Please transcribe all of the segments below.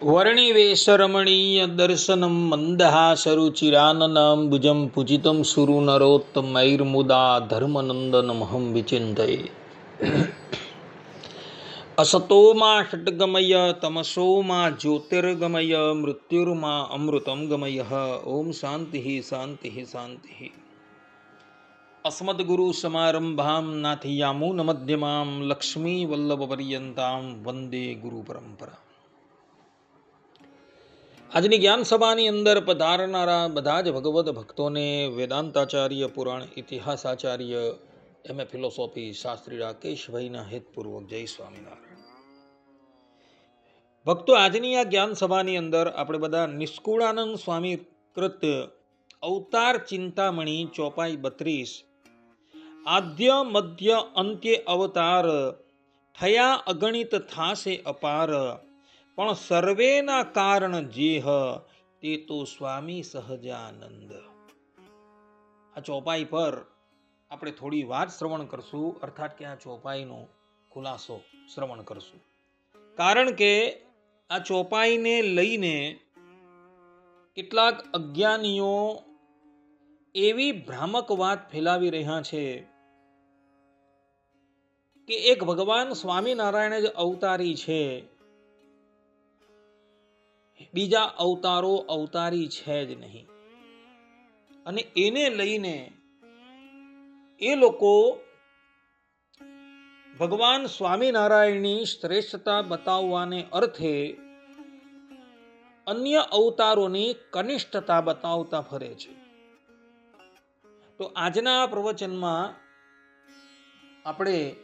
વર્ણિવેશરમણીય દર્શનમ મંદહાસરુચિરાનનામ ભુજમ પૂજિતમ સુરુ નરોત્તમૈર્મુદા ધર્મનંદનમહં વિચિંતયે અસતોમાં ષટ્ગમય તમસોમાં જ્યોતિર્ગમય મૃત્યુર્મા અમૃતમ ગમય ઓમ શાંતિ શાંતિ શાંતિ અસ્મદગુરુ સમારંભામ નાથિયામૂન મધ્યમામ વંદે ગુરુ આજની જ્ઞાન સભાની અંદર પધારનારા બધા જ ભગવદ્ ભક્તોને વેદાંતાચાર્ય, પુરાણ ઇતિહાસાચાર્ય, એમ એ ફિલોસોફી શાસ્ત્રી રાકેશભાઈના હેતપૂર્વક જય સ્વામિનારાયણ. ભક્તો, આજની આ જ્ઞાન સભાની અંદર આપણે બધા નિષ્કુળાનંદ સ્વામી કૃત અવતાર ચિંતામણી ચોપાઈ બત્રીસ, આદ્ય મધ્ય અંત્ય અવતાર, થયા અગણિત થાશે અપાર પણ સર્વેના કારણ જે હ તે તો સ્વામી સહજાનંદ. આ ચોપાઈ પર આપણે થોડી વાત શ્રવણ કરશું, અર્થાત કે આ ચોપાઈનો ખુલાસો શ્રવણ કરશું. કારણ કે આ ચોપાઈને લઈને કેટલાક અજ્ઞાનીઓ એવી ભ્રામક વાત ફેલાવી રહ્યા છે કે એક ભગવાન સ્વામિનારાયણ જ અવતારી છે. બીજા અવતારો અવતારી છે જ નહીં. અને એને લઈને એ લોકો ભગવાન સ્વામિનારાયણની શ્રેષ્ઠતા બતાવવાને અર્થે અન્ય અવતારોની કનિષ્ઠતા બતાવતા ફરે છે. તો આજના પ્રવચનમાં આપણે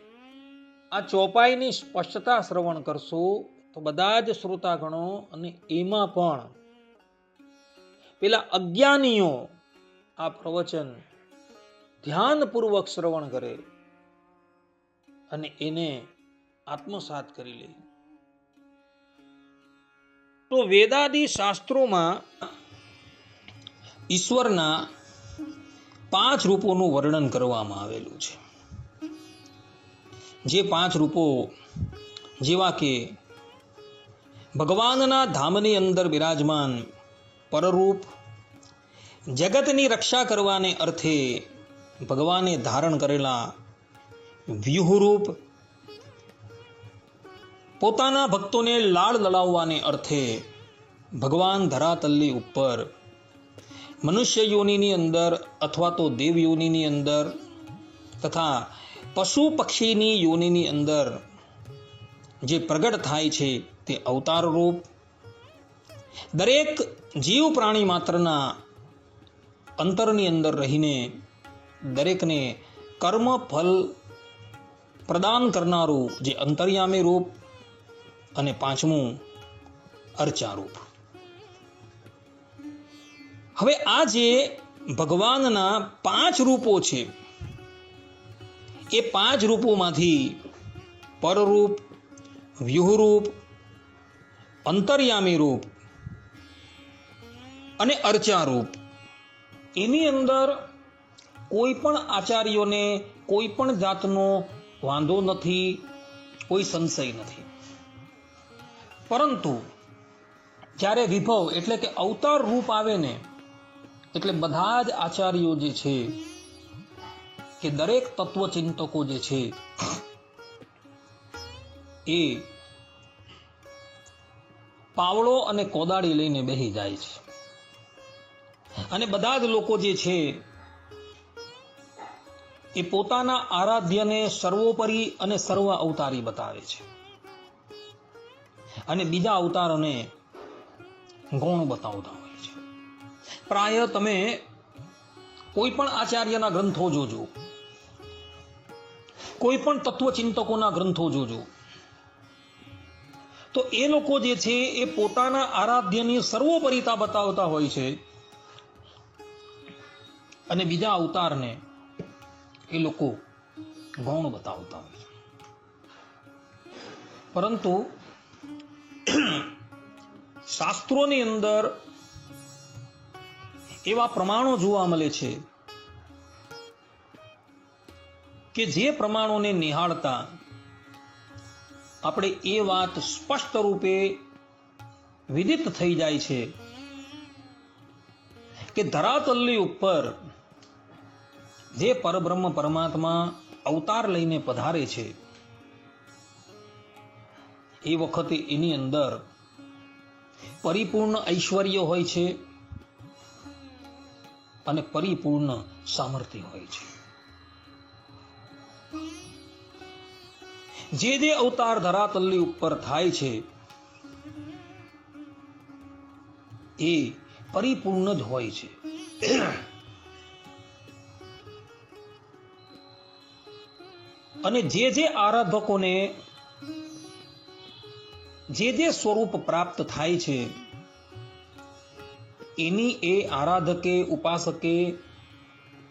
આ ચોપાઈની સ્પષ્ટતા શ્રવણ કરશું. તો બધા જ શ્રોતાગણો અને એમાં પણ પેલા અજ્ઞાનીઓ આ પ્રવચન ધ્યાનપૂર્વક શ્રવણ કરે અને એને આત્મસાત કરી લે. તો વેદાદી શાસ્ત્રોમાં ઈશ્વરના પાંચ રૂપોનું વર્ણન કરવામાં આવેલું છે. જે પાંચ રૂપો જેવા કે ભગવાનના ધામની અંદર બિરાજમાન, પરરૂપ, જગતની રક્ષા કરવાને અર્થે ભગવાને ધારણ કરેલા વ્યૂહરૂપ, પોતાના ભક્તોને લાળ લડાવવાને અર્થે ભગવાન ધરાતલ્લી ઉપર મનુષ્ય યોનિની અંદર અથવા તો દેવ યોનિની અંદર તથા પશુ પક્ષીની યોનિની અંદર જે પ્રગટ થાય છે તે અવતાર રૂપ દરેક જીવ પ્રાણી માત્રના અંતરની અંદર રહીને દરેકને કર્મ ફલ પ્રદાન કરનારું જે અંતર્યામી રૂપ અને પાંચમું અર્ચા રૂપ હવે આ જે ભગવાનના પાંચ રૂપો છે, એ પાંચ રૂપોમાંથી પરરૂપ, વ્યૂહરૂપ અંતર્યામી રૂપ અને અર્ચા રૂપ. એની અંદર કોઈ પણ આચાર્યોને કોઈ પણ જાતનો વાંધો નથી, કોઈ સંશય નથી. પરંતુ જ્યારે વિભવ એટલે કે અવતાર રૂપ આવે ને, એટલે બધા જ આચાર્યો જે છે, કે દરેક તત્વચિંતકો જે છે, એ પાવડો અને કોદાળી લઈને બેહી જાય છે. અને બધા જ લોકો જે છે, એ પોતાના આરાધ્યને સર્વોપરી અને સર્વ અવતારી બતાવે છે. અને બીજા અવતારોને ગૌણ બતાવતા હોય છે. પ્રાય તમે કોઈ પણ આચાર્યના ગ્રંથો જોજો. કોઈ પણ તત્વચિંતકોના ગ્રંથો જોજો. તો એ લોકો જે છે એ પોતાના આરાધ્યની સર્વોપરિતા બતાવતા હોય છે. અને બીજા અવતારને એ લોકો ગૌણ બતાવતા હોય છે. પરંતુ શાસ્ત્રોની અંદર એવા પ્રમાણો જોવા મળે છે કે જે પ્રમાણોને નિહાળતા આપણે એ વાત સ્પષ્ટ રૂપે વિદિત થઈ જાય છે કે ધરાતલની ઉપર જે પરબ્રહ્મ પરમાત્મા અવતાર લઈને પધારે છે, એ વખતે એની અંદર પરિપૂર્ણ ઐશ્વર્ય હોય છે અને પરિપૂર્ણ સામર્થ્ય હોય છે. જે જે અવતાર ધરાતલની ઉપર થાય છે, એ પરિપૂર્ણ જ હોય છે. અને જે જે આરાધકોને જે જે સ્વરૂપ પ્રાપ્ત થાય છે, એની એ આરાધકે, ઉપાસકે,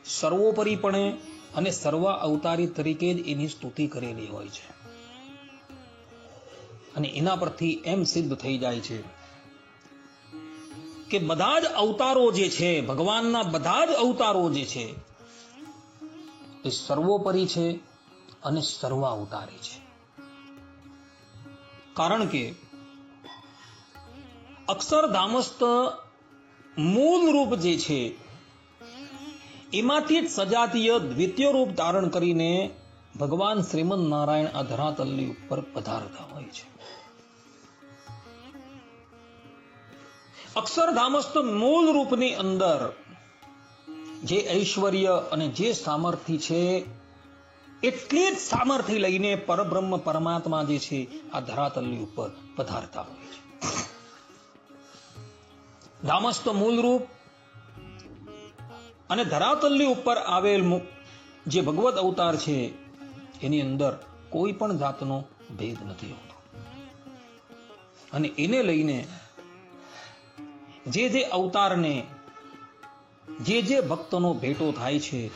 સર્વોપરીપણે અને સર્વ અવતારી તરીકે જ એની સ્તુતિ કરેલી હોય છે. અને એના પરથી એમ સિદ્ધ થઈ જાય છે કે બધા જ અવતારો જે છે, ભગવાનના બધા જ અવતારો જે છે, એ સર્વોપરી છે અને સર્વ અવતારી છે. કારણ કે અક્ષરધામસ્થ મૂળ રૂપ જે છે, એમાંથી જ સજાતીય દ્વિતીય રૂપ ધારણ કરીને ભગવાન શ્રીમદ નારાયણ આ ધરાતલની ઉપર પધારતા હોય છે. અક્ષરધામસ્થ મૂળ રૂપની અંદર જે ઐશ્વર્ય અને જે સામર્થ્ય છે, એટલી જ સામર્થ્ય લઈને પરબ્રહ્મ પરમાત્મા જે છે, આ ધરાતલની ઉપર પધારતા હોય છે. ધામસ્થ મૂળ રૂપ અને ધરાતલની ઉપર આવેલ જે ભગવત અવતાર છે, એની અંદર કોઈ પણ જાતનો ભેદ નથી હોતો. અને એને લઈને જે જે અવતારને, જે જે ભક્તનો ભેટો થાય છે,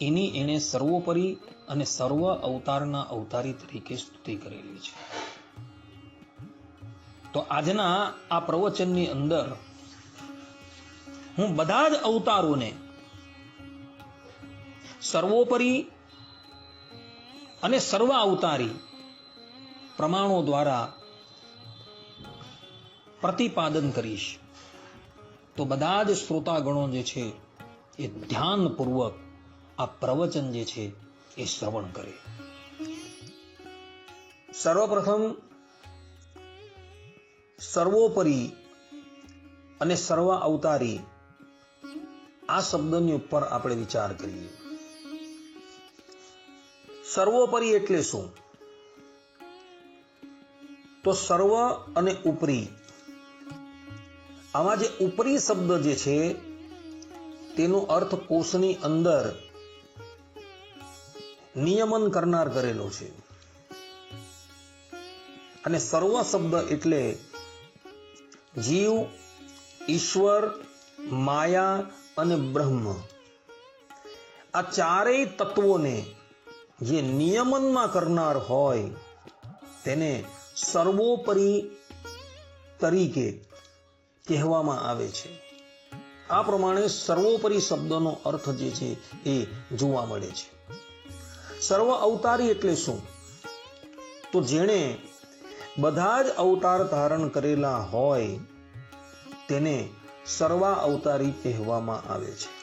એની એણે સર્વોપરી અને સર્વ અવતારના અવતારી તરીકે સ્તુતિ કરેલી છે. તો આજના આ પ્રવચનની અંદર હું બધા જ અવતારોને સર્વોપરી અને સર્વ અવતારી પ્રમાણો દ્વારા પ્રતિપાદન કરીશ. તો બધા જ શ્રોતાગણો જે છે, એ ધ્યાનપૂર્વક આ પ્રવચન જે છે, એ શ્રવણ કરે. સર્વપ્રથમ સર્વોપરી અને સર્વ અવતારી આ શબ્દની ઉપર આપણે વિચાર કરીએ. સર્વોપરી એટલે શું? તો સર્વ અને ઉપરી આમાં જે ઉપરી શબ્દ જે છે, તેનો અર્થ કોષની અંદર નિયમન કરનાર કરેલો છે. અને સર્વ શબ્દ એટલે જીવ, ઈશ્વર, માયા અને બ્રહ્મ. આ ચારેય તત્વોને જે નિયમનમાં કરનાર હોય, તેને સર્વોપરી તરીકે કહેવામાં આવે છે. આ પ્રમાણે સર્વોપરી શબ્દનો અર્થ જે છે એ જોવા મળે છે. સર્વ અવતારી એટલે શું? તો જેણે બધા જ અવતાર ધારણ કરેલા હોય તેને સર્વા અવતારી કહેવામાં આવે છે.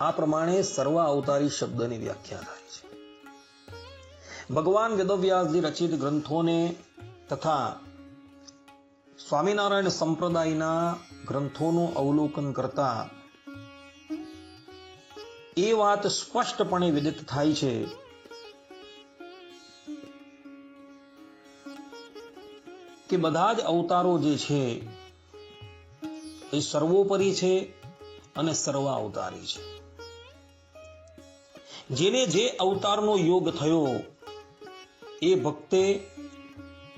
આ પ્રમાણે સર્વા અવતારી શબ્દની વ્યાખ્યા થાય છે. ભગવાન વેદવ્યાસજી રચિત ગ્રંથોને તથા સ્વામિનારાયણ સંપ્રદાયના ગ્રંથોનું અવલોકન કરતા એ વાત સ્પષ્ટપણે વિદિત થાય છે. કે બધા જ અવતારો જે છે, એ સર્વોપરી છે અને સર્વા અવતારી છે. જેને જે અવતારનો યોગ થયો, એ ભક્તે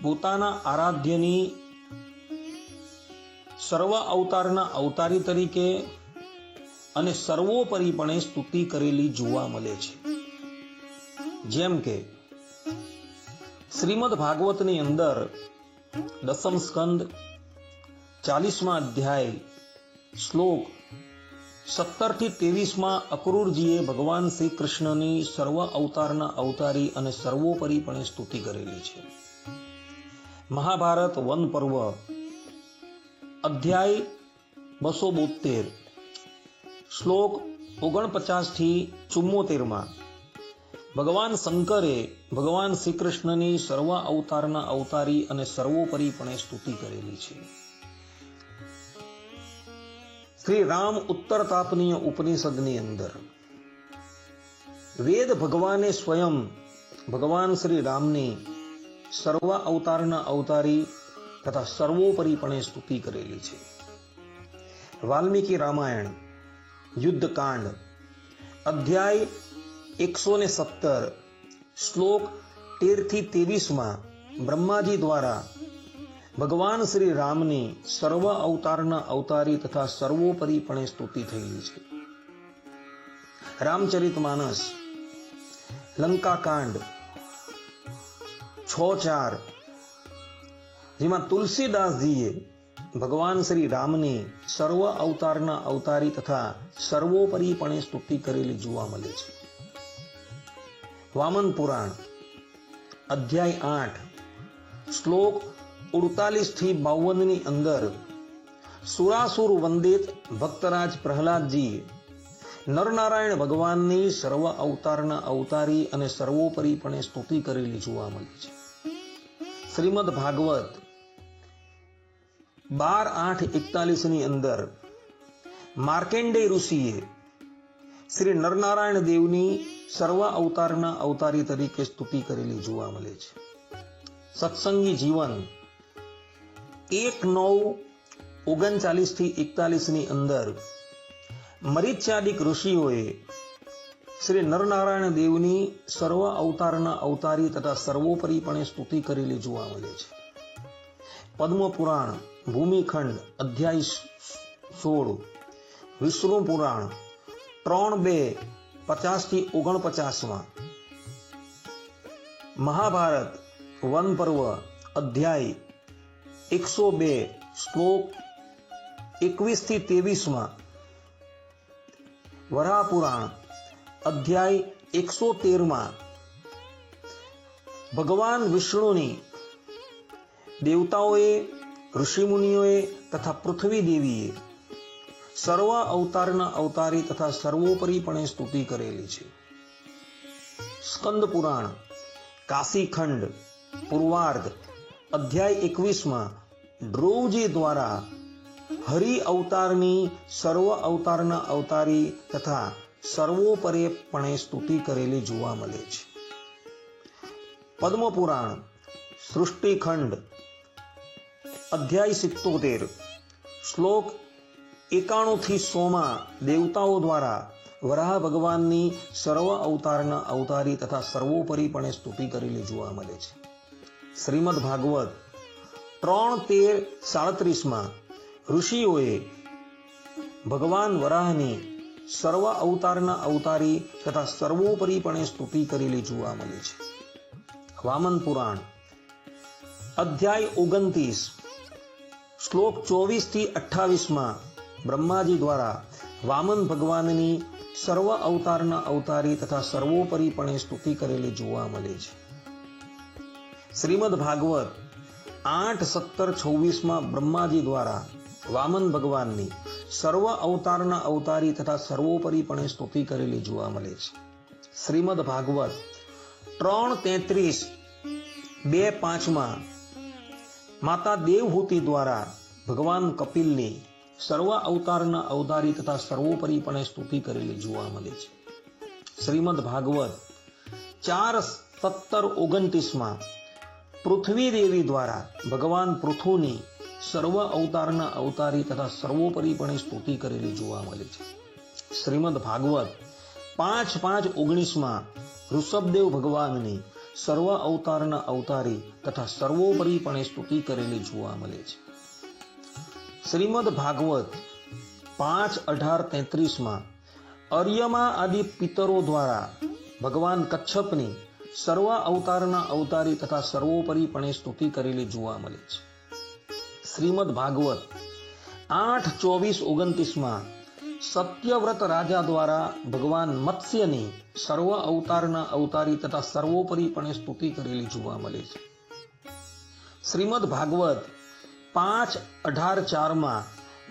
પોતાના આરાધ્યની સર્વ અવતારના અવતારી તરીકે અને સર્વોપરીપણે સ્તુતિ કરેલી જોવા મળે છે. જેમ કે, શ્રીમદ ભાગવતની અંદર દસમ સ્કંદ, ચાલીસમાં અધ્યાય, શ્લોક સત્તરથી ત્રેવીસમાં અક્રૂરજીએ ભગવાન શ્રી કૃષ્ણની સર્વ અવતારના અવતારી અને સર્વોપરીપણે સ્તુતિ કરેલી છે. મહાભારત વન પર્વ અધ્યાય બસો બોતેર. શ્લોક ઓગણપચાસથી ચુમ્મોતેરમાં. ભગવાન શંકરે ભગવાન શ્રી કૃષ્ણની સર્વ અવતારના અવતારી અને સર્વોપરીપણે સ્તુતિ કરેલી છે. શ્રી રામ ઉત્તર તાપનીય ઉપનિષદની અંદર. વેદ ભગવાને સ્વયં ભગવાન શ્રી રામની સર્વ અવતારના અવતારી તથા સર્વોપરીપણે સ્તુતિ કરેલી છે. વાલ્મીકી રામાયણ, યુદ્ધકાંડ, અધ્યાય એકસો ને સત્તર, શ્લોક તેરથી ત્રેવીસમાં બ્રહ્માજી દ્વારા ભગવાન શ્રી રામની સર્વ અવતારના અવતારી તથા સર્વોપરીપણે સ્તુતિ થયેલી છે. રામચરિત માનસ, લંકાકાંડ, છ ચાર જેમાં તુલસીદાસજીએ ભગવાન શ્રી રામની સર્વ અવતારના અવતારી તથા સર્વોપરીપણે સ્તુતિ કરેલી જોવા મળે છે. વામન પુરાણ, અધ્યાય આઠ, શ્લોક ઉડતાલીસથી બાવનની અંદર, સુરાસુર વંદિત ભક્તરાજ પ્રહલાદજીએ નરનારાયણ ભગવાનની સર્વ અવતારના અવતારી અને સર્વોપરીપણે સ્તુતિ કરેલી જોવા મળી છે. શ્રીમદ ભાગવત બાર આઠ એકતાલીસની અંદર માર્કેન્ડે ઋષિએ શ્રી નરનારાયણ દેવની સર્વ અવતારના અવતારી તરીકે સ્તુતિ કરેલી જોવા મળે છે. સત્સંગી જીવન એક નવ ઓગણચાલીસથી એકતાલીસની અંદર મરીચ્યાદિક ઋષિઓએ શ્રી નરનારાયણ દેવની સર્વ અવતારના અવતારી તથા સર્વોપરીપણે સ્તુતિ કરેલી જોવા મળે છે. પદ્મ પુરાણ ભૂમિખંડ અધ્યાય સોળ, વિષ્ણુ પુરાણ, ત્રણ બે પચાસથી ઓગણપચાસમાં. મહાભારત, વન પર્વ, અધ્યાય, એકસો બે, શ્લોક એકવીસથી ત્રેવીસમાં. વરાપુરાણ અધ્યાય એકસો તેરમાં. ભગવાન વિષ્ણુની દેવતાઓએ ઋષિમુનિઓએ તથા પૃથ્વી દેવીએ સર્વ અવતારના અવતારી તથા સર્વોપરીપણે સ્તુતિ કરેલી છે. સ્કંદ પુરાણ કાશીખંડ, પૂર્વાર્ધ, અધ્યાય એકવીસમાં ડ્રોવજી દ્વારા હરિ અવતારની સર્વ અવતારના અવતારી તથા સર્વોપરીપણે સ્તુતિ કરેલી જોવા મળે છે. પદ્મપુરાણ, સૃષ્ટિખંડ અધ્યાય સિત્તોતેર. શ્લોક એકાણુંથી સોમાં દેવતાઓ દ્વારા વરાહ ભગવાનની સર્વ અવતારના અવતારી તથા સર્વોપરીપણે સ્તુતિ કરેલી જોવા મળે છે. શ્રીમદ ભાગવત ત્રણ તેર સાડત્રીસમાં ઋષિઓએ ભગવાન વરાહની સર્વ અવતારના અવતારી તથા સર્વોપરીપણે સ્તુતિ કરેલી જોવા મળે છે. વામન પુરાણ અધ્યાય ઓગણત્રીસ. શ્લોક ચોવીસથી અઠ્ઠાવીસમાં બ્રહ્માજી દ્વારા વામન ભગવાનની સર્વ અવતારના અવતારી તથા સર્વોપરીપણે સ્તુતિ કરેલી જોવા મળે છે. શ્રીમદ ભાગવત આઠ સત્તર છવ્વીસમાં બ્રહ્માજી દ્વારા વામન ભગવાનની સર્વ અવતારના અવતારી તથા સર્વોપરીપણે સ્તુતિ કરેલી જોવા મળે છે. શ્રીમદ ભાગવત ત્રણ તેત્રીસ બે પાંચમાં માતા દેવહૂતિ દ્વારા ભગવાન કપિલની સર્વ અવતારના અવતારી તથા સર્વોપરીપણે સ્તુતિ કરેલી જોવા મળે છે. શ્રીમદ ભાગવત ચાર સત્તર ઓગણત્રીસમાં પૃથ્વી દેવી દ્વારા ભગવાન પૃથુની સર્વ અવતારના અવતારી તથા સર્વોપરીપણે સ્તુતિ કરેલી જોવા મળે છે. શ્રીમદ ભાગવત પાંચ પાંચ ઓગણીસમાં ઋષભદેવ ભગવાનની સર્વ અવતારના અવતારી તથા સર્વોપરીપણે સ્તુતિ કરેલી જોવા મળે છે. શ્રીમદ ભાગવત પાંચ અઢાર તેત્રીસમાં અર્યમા આદિ પિતરો દ્વારા ભગવાન કચ્છપની સર્વ અવતારના અવતારી તથા સર્વોપરીપણે સ્તુતિ કરેલી જોવા મળે છે. શ્રીમદ ભાગવત આઠ ચોવીસ ઓગણત્રીસમાં સત્યવ્રત રાજા દ્વારા ભગવાન મત્સ્યની સર્વ અવતારના અવતારી તથા સર્વોપરીપણે સ્તુતિ કરેલી જોવા મળે છે. શ્રીમદ ભાગવત પાંચ અઢાર ચારમાં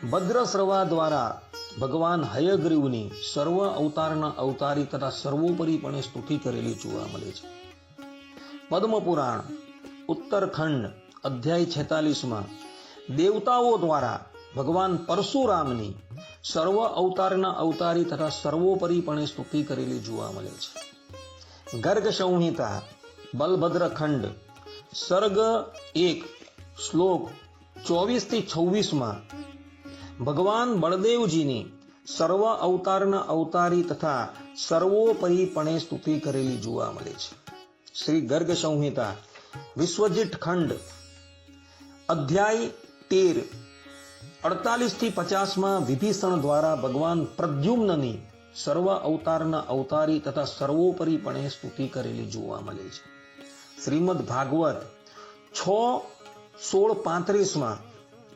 ભદ્રશ્રવા દ્વારા ભગવાન હયગ્રીવની સર્વ અવતારના અવતારી તથા સર્વોપરીપણે સ્તુતિ કરેલી જોવા મળે છે. પદ્મપુરાણ, ઉત્તરખંડ, અધ્યાય છેતાલીસમાં દેવતાઓ દ્વારા ભગવાન પરશુરામની સર્વ અવતારના અવતારી તથા સર્વોપરીપણે સ્તુતિ કરેલી જોવા મળે છે. ગર્ગ સંહિતા, બલભદ્ર ખંડ, સર્ગ એક, શ્લોક ચોવીસથી છવ્વીસમાં ભગવાન બળદેવજીની સર્વ અવતારના અવતારી તથા સર્વોપરીપણે સ્તુતિ કરેલી જોવા મળે છે. શ્રી ગર્ગ સંહિતા, વિશ્વજીત ખંડ, અધ્યાય તેર. અડતાલીસથી પચાસમાં વિભીષણ દ્વારા ભગવાન પ્રદ્યુમ્નની સર્વ અવતારના અવતારી તથા સર્વોપરીપણે સ્તુતિ કરેલી જોવા મળે છે. શ્રીમદ ભાગવત છ સોળ પાંત્રીસમાં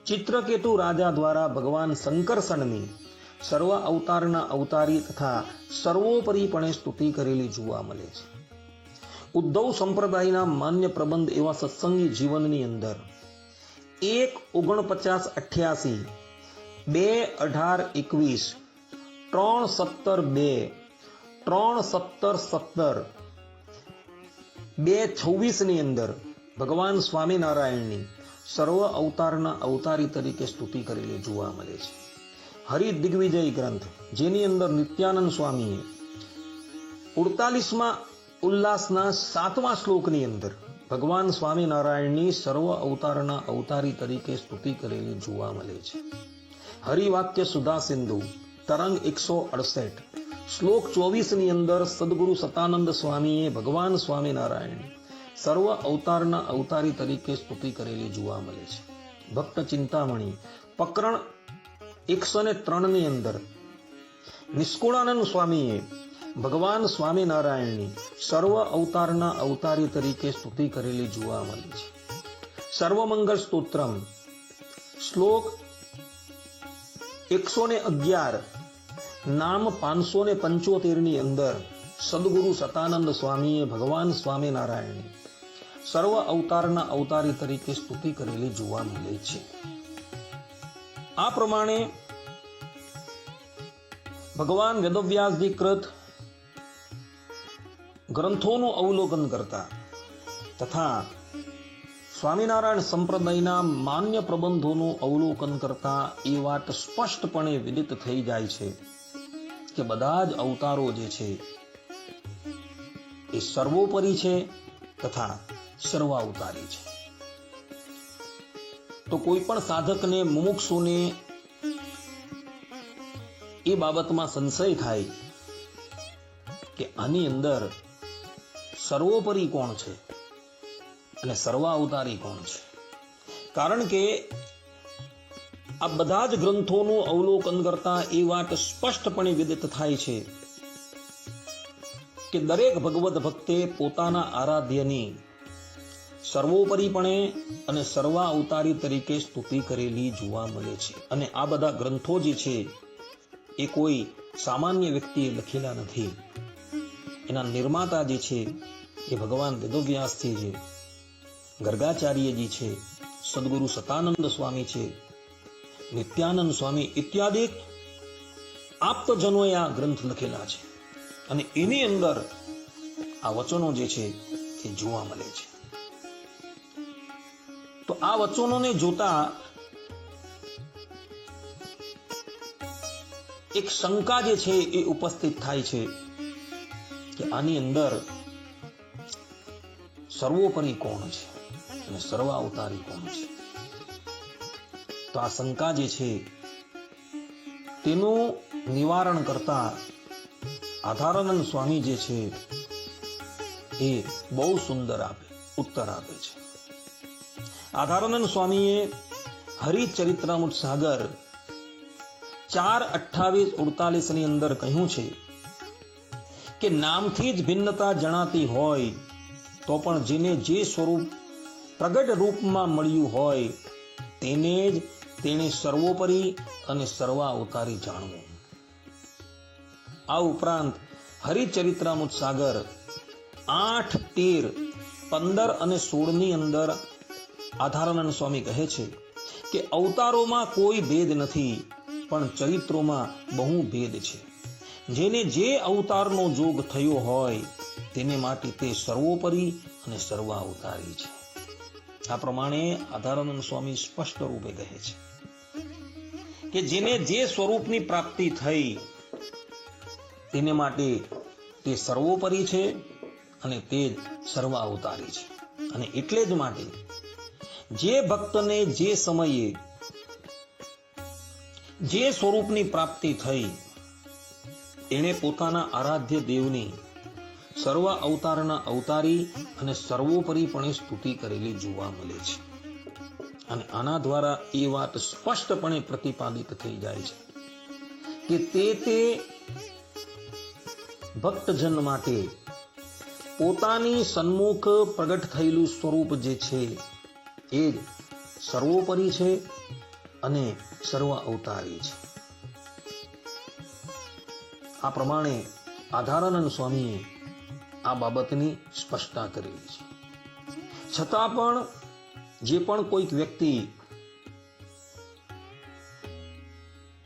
ચિત્રકેતુ રાજા દ્વારા ભગવાન શંકરસણની સર્વ અવતારના અવતારી તથા સર્વોપરીપણે સ્તુતિ કરેલી જોવા મળે છે. ઉદ્ધવ સંપ્રદાયના માન્ય પ્રબંધ એવા સત્સંગી જીવનની અંદર એક ઓગણપચાસ અઠ્યાસી, બે અઢાર એકવીસ, ત્રણ સત્તર બે, ત્રણ સત્તર સત્તર, બે છવ્વીસની અંદર ભગવાન સ્વામિનારાયણની સર્વ અવતારના અવતારી તરીકે સ્તુતિ કરેલી જોવા મળે છે. હરિ દિગ્વિજય ગ્રંથ, જેની અંદર નિત્યાનંદ સ્વામીએ ઉડતાલીસમાં ઉલ્લાસના સાતમા શ્લોકની અંદર ભગવાન સ્વામિનારાયણની સર્વ અવતારના અવતારી તરીકે સ્તુતિ કરેલી જોવા મળે છે. હરિવાક્ય સુધા સિંધુ, તરંગ એકસો અડસઠ. શ્લોક ચોવીસની અંદર સદગુરુ સતાનંદ સ્વામીએ ભગવાન સ્વામિનારાયણ સર્વ અવતારના અવતારી તરીકે સ્તુતિ કરેલી જોવા મળે છે. ભક્ત ચિંતામણી પ્રકરણ એકસો ને ત્રણની અંદર નિષ્કુળાનંદ સ્વામીએ ભગવાન સ્વામિનારાયણની સર્વ અવતારના અવતારી તરીકે સ્તુતિ કરેલી જોવા મળે છે. સર્વમંગળ સ્તોત્રમ. શ્લોક એકસો ને અગિયાર. નામ પાંચસો ને પંચોતેરની અંદર સદગુરુ સતાનંદ સ્વામીએ ભગવાન સ્વામિનારાયણની સર્વ અવતારના અવતારી તરીકે સ્તુતિ કરેલી જોવા મળે છે. આ પ્રમાણે ભગવાન વેદવ્યાસજી કૃત ગ્રંથોનું અવલોકન કરતા તથા સ્વામિનારાયણ સંપ્રદાયના માન્ય પ્રબંધોનું અવલોકન કરતા એ વાત સ્પષ્ટપણે વિદિત થઈ જાય છે કે બધા જ અવતારો જે છે એ સર્વોપરી છે તથા સર્વાવતારી છે. તો કોઈ પણ સાધકને, મુમુક્ષુને એ બાબતમાં સંશય થાય કે આની અંદર સર્વોપરી કોણ છે? અને સર્વાવતારી કોણ છે? કારણ કે આ બધા જ ગ્રંથોનું અવલોકન કરતા એ વાત સ્પષ્ટપણે વિદિત થાય છે કે દરેક ભગવત ભક્તે પોતાના આરાધ્યની સર્વોપરીપણે અને સર્વા અવતારી તરીકે સ્તુતિ કરેલી જોવા મળે છે. અને આ બધા ગ્રંથો જે છે, એ કોઈ સામાન્ય વ્યક્તિએ લખેલા નથી. એના નિર્માતા જે છે એ ભગવાન વેદોવ્યાસથી છે. ગર્ગાચાર્યજી છે. સદગુરુ સતાનંદ સ્વામી છે. નિત્યાનંદ સ્વામી ઇત્યાદિ આપ્તજનોએ આ ગ્રંથ લખેલા છે. અને એની અંદર આ વચનો જે છે એ જોવા મળે છે. તો આ વચનોને જોતા એક શંકા જે છે એ ઉપસ્થિત થાય છે કે આની અંદર સર્વોપરી કોણ છે? અને સર્વ અવતારી કોણ છે? તો આ શંકા જે છે, તેનું નિવારણ કરતા આધારાનંદ સ્વામી જે છે, એ બહુ સુંદર આપે, ઉત્તર આપે છે. આધારાનંદ સ્વામીએ હરિચરિત્રામૃત સાગર ચાર અઠ્ઠાવીસ ઉડતાલીસની અંદર કહ્યું છે કે નામથી જ ભિન્નતા જણાતી હોય તો પણ જેને જે સ્વરૂપ પ્રગટ રૂપમાં મળ્યું હોય, તેને જ તેણે સર્વોપરી અને સર્વા અવતારી જાણવું. આ ઉપરાંત હરિચરિત્રામૃત સાગર આઠ તેર પંદર અને સોળની અંદર આધારાનંદ સ્વામી કહે છે કે અવતારોમાં કોઈ ભેદ નથી, પણ ચરિત્રોમાં બહુ ભેદ છે. જેને જે અવતારનો જોગ થયો હોય તેને માટે તે સર્વોપરી અને સર્વાવતારી છે. આ પ્રમાણે આધારાનંદ સ્વામી સ્પષ્ટ રૂપે કહે છે કે જેને જે સ્વરૂપની પ્રાપ્તિ થઈ, તેને માટે તે સર્વોપરી છે અને તે જ સર્વાવતારી છે. અને એટલે જ માટે જે ભક્તને જે સમયે જે સ્વરૂપની પ્રાપ્તિ થઈ, એણે પોતાના આરાધ્ય દેવની સર્વ અવતારના અવતારી અને સર્વોપરીપણે સ્તુતિ કરેલી જોવા મળે છે. અને આના દ્વારા એ વાત સ્પષ્ટપણે પ્રતિપાદિત થઈ જાય છે કે તે તે ભક્તજન માટે પોતાની સન્મુખ પ્રગટ થયેલું સ્વરૂપ જે છે, એ જ સર્વોપરી છે અને સર્વ અવતારી છે. આ પ્રમાણે આધારાનંદ સ્વામીએ આ બાબતની સ્પષ્ટતા કરેલી છે. છતાં પણ જે પણ કોઈક વ્યક્તિ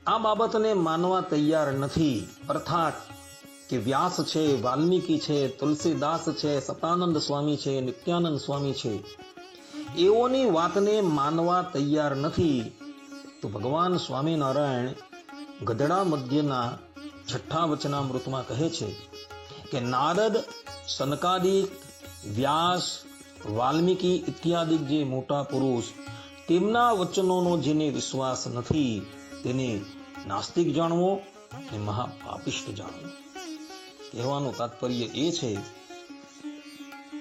આ બાબતને માનવા તૈયાર નથી, અર્થાત કે વ્યાસ છે, વાલ્મીકી છે, તુલસીદાસ છે, સતાનંદ સ્વામી છે, નિત્યાનંદ સ્વામી છે, એઓની વાતને માનવા તૈયાર નથી, તો ભગવાન સ્વામિનારાયણ ગધડા મધ્યના છઠ્ઠા વચનામૃતમાં કહે છે કે, નારદ સનકાદિક, વ્યાસ, વાલ્મીકી ઇત્યાદિ જે મોટા પુરુષ તેમના વચનોનો જેને વિશ્વાસ નથી તેને નાસ્તિક જાણવો અને મહાપાપિષ્ટ જાણવો. કહેવાનું તાત્પર્ય એ છે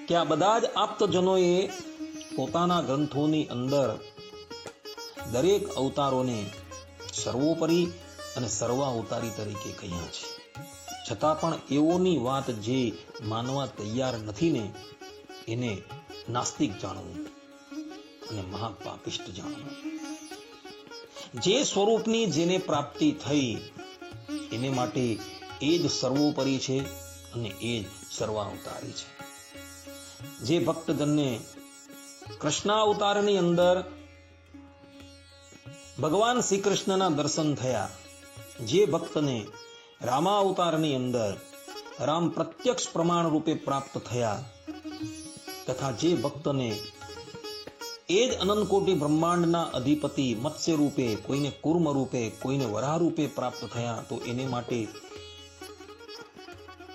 કે આ બધા જ આપ્તજનોએ પોતાના ગ્રંથોની અંદર દરેક અવતારોને સર્વોપરી અને સર્વાવતારી તરીકે કહ્યા છે. છતાં પણ એઓની વાત જે માનવા તૈયાર નથી ને એને નાસ્તિક જાણવું અને મહાપાપિષ્ટ જાણવું. જે સ્વરૂપની જેને પ્રાપ્તિ થઈ, એને માટે એ જ સર્વોપરી છે અને એ જ સર્વાવતારી છે. જે ભક્તજનને કૃષ્ણાવતારની અંદર ભગવાન શ્રી કૃષ્ણના દર્શન થયા, જે ભક્તને રામાવતારની અંદર રામ પ્રત્યક્ષ પ્રમાણ રૂપે પ્રાપ્ત થયા તથા જે ભક્તને એ જ અનંતકોટી બ્રહ્માંડના અધિપતિ મત્સ્ય રૂપે, કોઈને કુર્મ રૂપે, કોઈને વરાહ રૂપે પ્રાપ્ત થયા, તો એને માટે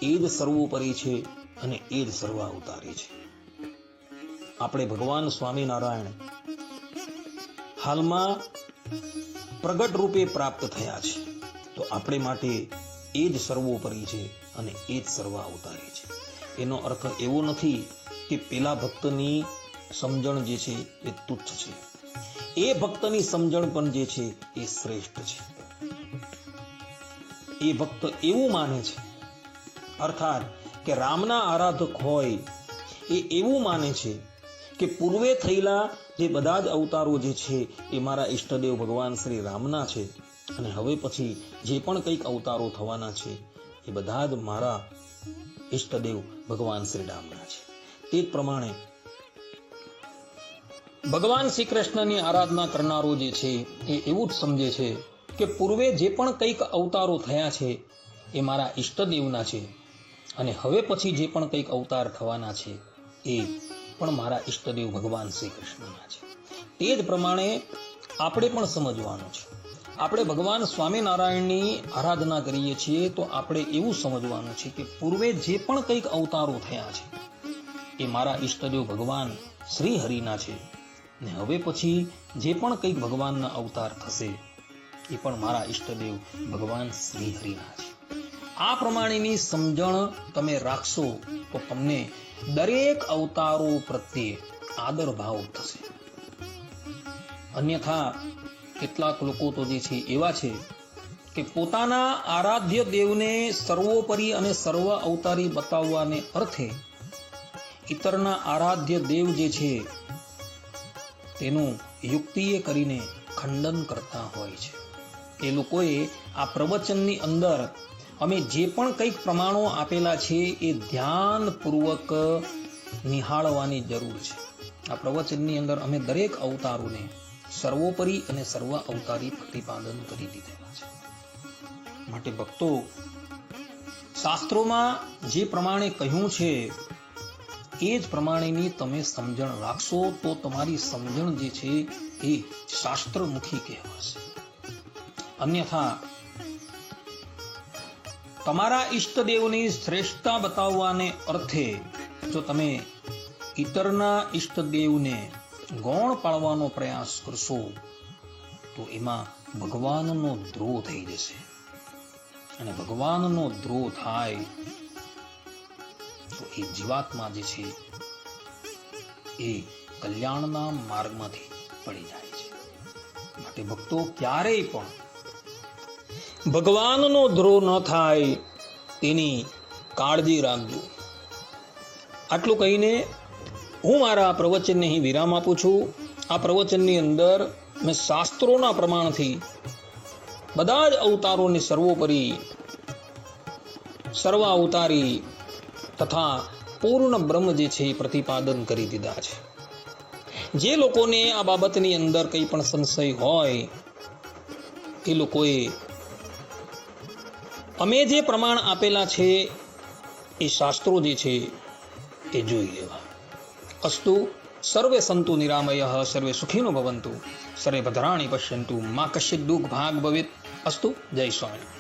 એ જ સર્વોપરી છે અને એ જ સર્વ અવતારી છે. આપણે ભગવાન સ્વામિનારાયણ હાલમાં પ્રગટ રૂપે પ્રાપ્ત થયા છે. તો આપણે માટે એ જ સર્વોપરી છે અને એ જ સર્વ અવતારી છે. એનો અર્થ એવો નથી કે પેલા ભક્તની સમજણ જે છે એ તુચ્છ છે. એ ભક્તની સમજણ પણ જે છે એ શ્રેષ્ઠ છે. એ ભક્ત એવું માને છે, અર્થાત કે રામના આરાધક હોય એ એવું માને છે કે પૂર્વે થયેલા જે બધા જ અવતારો જે છે એ મારા ઈષ્ટદેવ ભગવાન શ્રી રામના છે. અને હવે પછી જે પણ કંઈક અવતારો થવાના છે, એ બધા જ મારા ઈષ્ટદેવ ભગવાન શ્રી રામના છે. તે પ્રમાણે ભગવાન શ્રી કૃષ્ણની આરાધના કરનારો જે છે, એ એવું જ સમજે છે કે પૂર્વે જે પણ કંઈક અવતારો થયા છે, એ મારા ઈષ્ટદેવના છે. અને હવે પછી જે પણ કંઈક અવતાર થવાના છે, એ પણ મારા ઈષ્ટદેવ ભગવાન શ્રી કૃષ્ણના છે. તે જ પ્રમાણે આપણે પણ સમજવાનું છે. આપણે ભગવાન સ્વામિનારાયણની આરાધના કરીએ છીએ તો આપણે એવું સમજવાનું છે કે પૂર્વે જે પણ કંઈક અવતારો થયા છે, એ મારા ઈષ્ટદેવ ભગવાન શ્રી હરિના છે. ને હવે પછી જે પણ કંઈક ભગવાનના અવતાર થશે, એ પણ મારા ઈષ્ટદેવ ભગવાન શ્રી હરિના છે. આ પ્રમાણેની સમજણ તમે રાખશો તો તમને દરેક અવતારો પ્રત્યે આદર ભાવ થશે. અન્યથા કેટલાક લોકો તો જે છે એવા છે કે પોતાના આરાધ્ય દેવને સર્વોપરી અને સર્વ અવતારી બતાવવાને અર્થે ઇતરના આરાધ્ય દેવ જે છે તેનું યુક્તિએ કરીને ખંડન કરતા હોય છે. એ લોકોએ આ પ્રવચનની અંદર અમે જે પણ કંઈક પ્રમાણો આપેલા છે એ ધ્યાનપૂર્વક નિહાળવાની જરૂર છે. આ પ્રવચનની અંદર અમે દરેક અવતારોને સર્વોપરી અને સર્વ અવતારી પ્રતિપાદન કરી દીધેલા છે. માટે ભક્તો, શાસ્ત્રોમાં જે પ્રમાણે કહ્યું છે, એ જ પ્રમાણેની તમે સમજણ રાખશો તો તમારી સમજણ જે છે એ શાસ્ત્રમુખી કહેવાશે. અન્યથા, તમારા ઈષ્ટદેવની શ્રેષ્ઠતા બતાવવાને અર્થે જો તમે ઇતરના ઈષ્ટદેવને ગૌણ પાડવાનો પ્રયાસ કરશો, તો એમાં ભગવાનનો દ્રોહ થઈ જશે. અને ભગવાનનો દ્રોહ થાય, તો એ જીવાત્મા જે છે, એ કલ્યાણના માર્ગમાંથી પડી જાય છે. માટે ભક્તો ક્યારેય પણ ભગવાનનો દ્રોહ ન થાય, તેની કાળજી રાખજો. આટલું કહીને હું મારા આ પ્રવચનને અહીં વિરામ આપું છું. આ પ્રવચનની અંદર મેં શાસ્ત્રોના પ્રમાણથી બધા જ અવતારોને સર્વોપરી સર્વ અવતારી તથા પૂર્ણ બ્રહ્મ જે છે એ પ્રતિપાદન કરી દીધા છે. જે લોકોને આ બાબતની અંદર કંઈ પણ સંશય હોય, એ લોકોએ અમે જે પ્રમાણ આપેલા છે એ શાસ્ત્રો જે છે એ જોઈ લેવા. અસ્તુ સર્વે સંતુ નિરામય સર્વે સુખીનો ભવંતુ સર્વે ભદ્રાણી પશ્યંતુ મા કશ્ચિત દુઃખ ભાગ ભવિત અસ્તુ જય સ્વામી